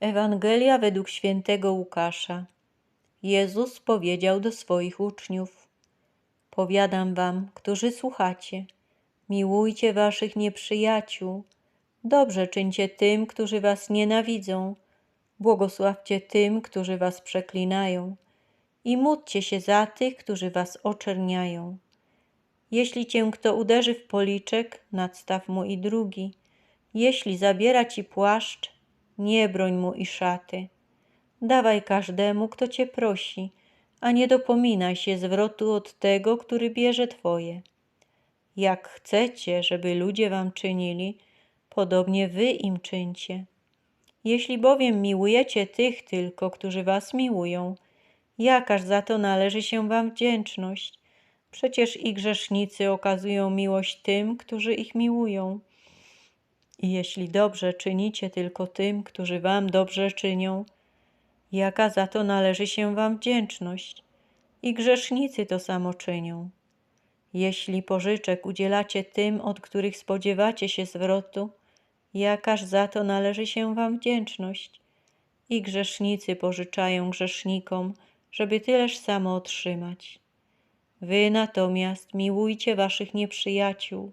Ewangelia według świętego Łukasza. Jezus powiedział do swoich uczniów: Powiadam wam, którzy słuchacie, miłujcie waszych nieprzyjaciół, dobrze czyńcie tym, którzy was nienawidzą, błogosławcie tym, którzy was przeklinają i módlcie się za tych, którzy was oczerniają. Jeśli cię kto uderzy w policzek, nadstaw mu i drugi. Jeśli zabiera ci płaszcz, nie broń mu i szaty. Dawaj każdemu, kto cię prosi, a nie dopominaj się zwrotu od tego, który bierze twoje. Jak chcecie, żeby ludzie wam czynili, podobnie wy im czyńcie. Jeśli bowiem miłujecie tych tylko, którzy was miłują, jakaż za to należy się wam wdzięczność? Przecież i grzesznicy okazują miłość tym, którzy ich miłują. I jeśli dobrze czynicie tylko tym, którzy wam dobrze czynią, jaka za to należy się wam wdzięczność? I grzesznicy to samo czynią. Jeśli pożyczek udzielacie tym, od których spodziewacie się zwrotu, jakaż za to należy się wam wdzięczność? I grzesznicy pożyczają grzesznikom, żeby tyleż samo otrzymać. Wy natomiast miłujcie waszych nieprzyjaciół,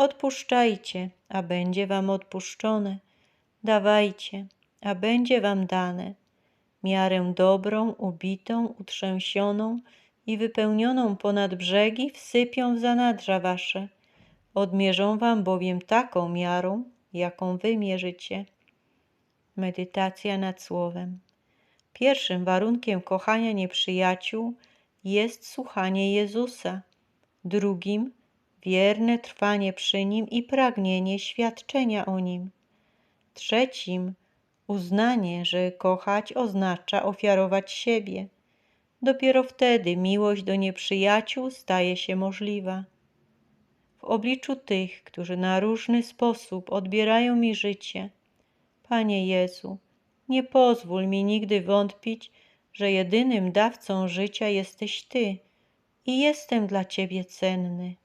Odpuszczajcie, a będzie wam odpuszczone. Dawajcie, a będzie wam dane. Miarę dobrą, ubitą, utrzęsioną i wypełnioną ponad brzegi wsypią w zanadrza wasze. Odmierzą wam bowiem taką miarą, jaką wy mierzycie. Medytacja nad słowem. Pierwszym warunkiem kochania nieprzyjaciół jest słuchanie Jezusa. Drugim wierne trwanie przy Nim i pragnienie świadczenia o Nim. Trzecim uznanie, że kochać oznacza ofiarować siebie. Dopiero wtedy miłość do nieprzyjaciół staje się możliwa. W obliczu tych, którzy na różny sposób odbierają mi życie, Panie Jezu, nie pozwól mi nigdy wątpić, że jedynym dawcą życia jesteś Ty i jestem dla Ciebie cenny.